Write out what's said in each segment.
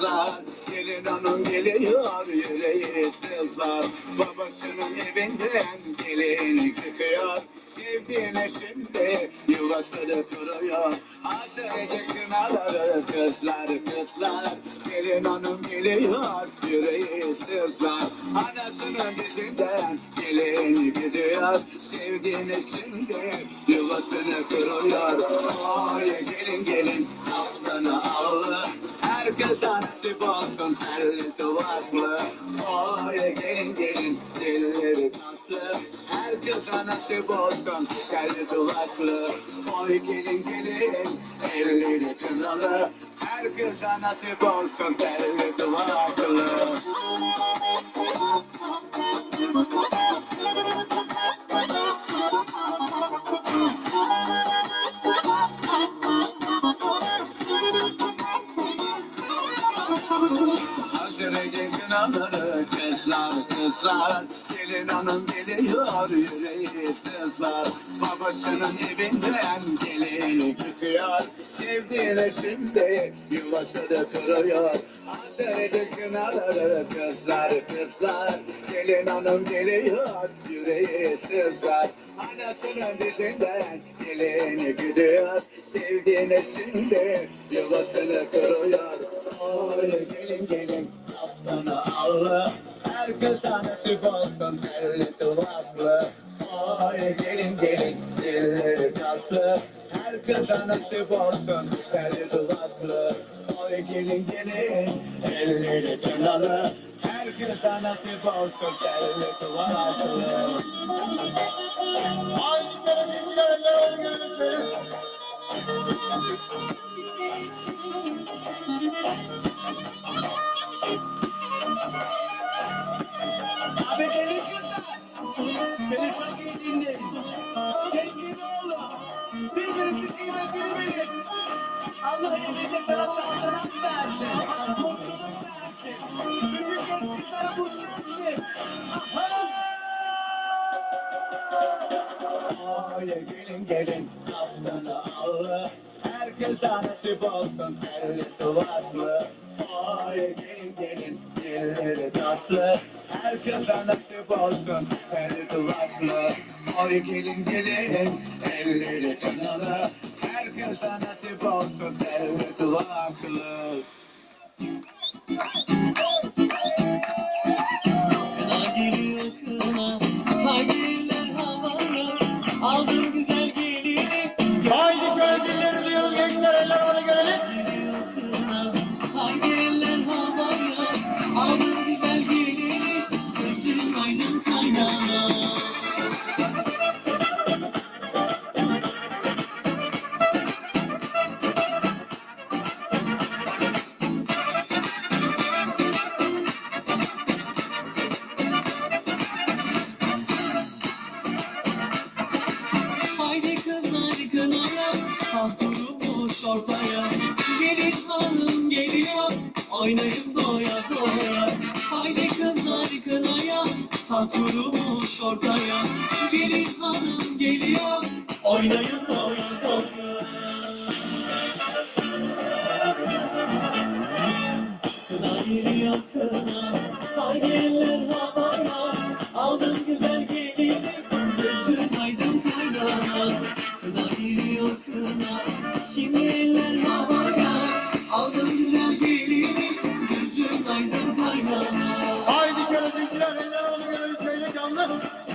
Kızlar Gelin hanım geliyor yüreği sızlar Babasının evinden gelin çıkıyor Sevdiğine şimdi yuvasını kuruyor. Hazırcı kınaları kızlar kızlar. Gelin hanım geliyor yüreği sızlar Anasının dizinden gelin gidiyor Sevdiğine şimdi yuvasını kuruyor. Oy gelin gelin haftanı allı Herkes olsun telli duvaklı Oy gelin gelin dilleri tatlı Herkes nasip olsun telli duvaklı Oy gelin gelin elleri kınalı Herkes nasip olsun telli duvaklı Kınaları kızlar kızlar. Gelin hanım geliyor yüreği sızlar. Babasının evinden gelin çıkıyor. Sevdiğine şimdi yuvasını kuruyor. Hazırcı kınaları kızlar kızlar. Gelin hanım geliyor yüreği sızlar. Anasının dizinden gelin gidiyor. Sevdiğine şimdi yuvasını kuruyor. Oy gelin gelin haftanı allı Herkes nasip olsun telli duvaklı Oy gelin gelin dilleri tatlı. Herkes nasip olsun telli duvaklı Oy gelin gelin elleri çınalı Herkes nasip olsun telli duvaklı Haydi sana seçiler eller onu görürsün Abi! Oy gelin gelin. Haftanı allı Herkes nasip olsun telli duvaklı Oy gelin gelin dilleri tatlı. Herkes nasip olsun telli duvaklı Oy gelin gelin elleri kınalı Herkes nasip olsun telli duvaklı Kına doya. Haydi kızlar kınaya, salt kurumuş ortaya. Gelin hanım geliyor, oynayın doya doya. Kına geliyor kına, haydi eller havaya. Aldım güzel şöyle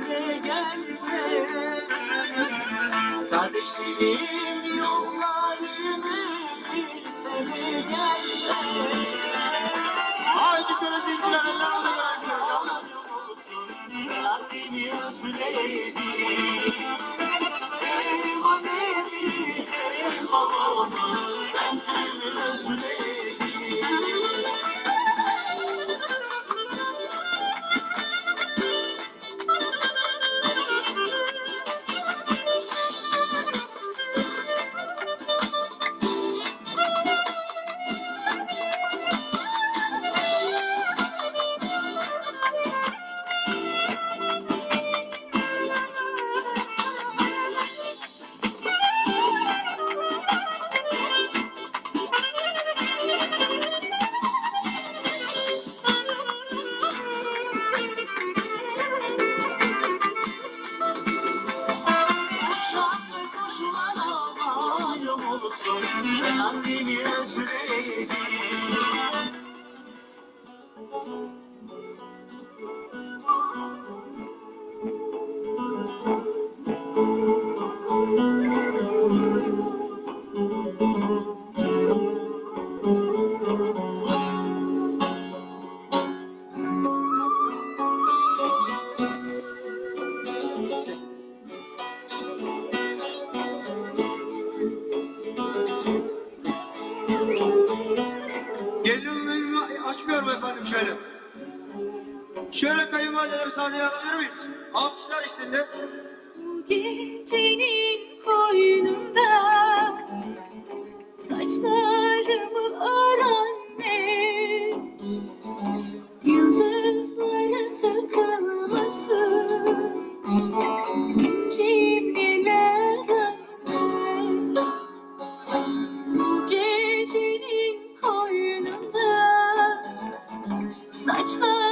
gelse gelse. Kardeşliğin yollarını bilse de gelse. Haydi şöyle zincirlerle alınan çocuğum Rabbini özledi. Benim annemi, benim babamı Ben kimi özledim olsun Annemi özledim Gelinliğimi açmıyorum efendim şöyle. Şöyle kayınvalideleri sahneye alabilir miyiz? Alkışlar içinde. Gecenin koynunda saçlarımı aran? touch the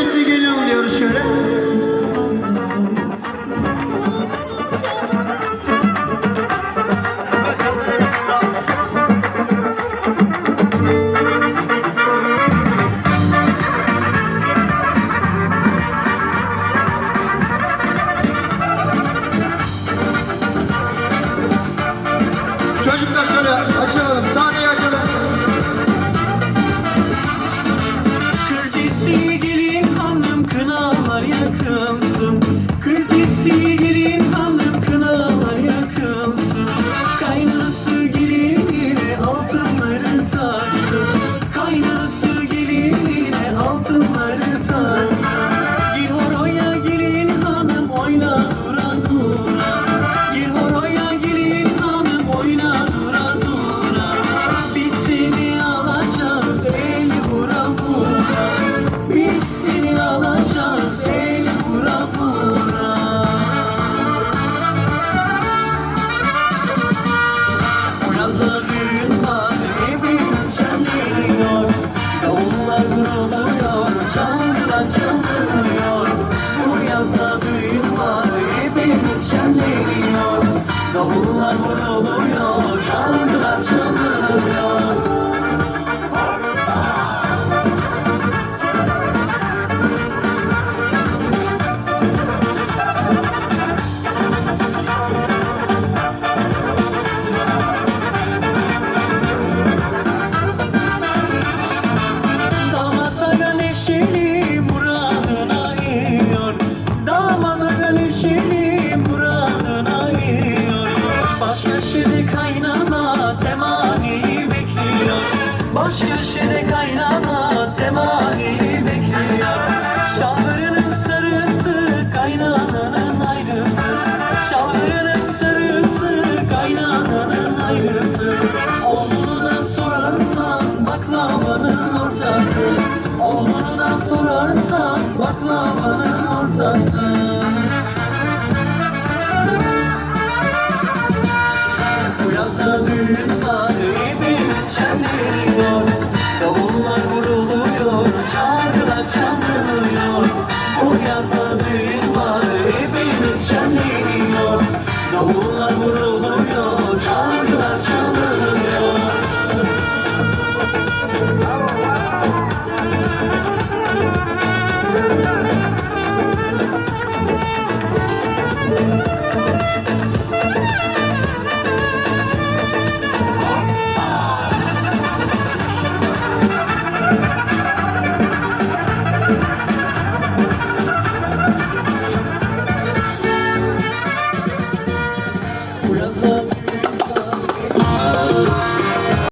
kır testi geliyorum diyoruz şöyle.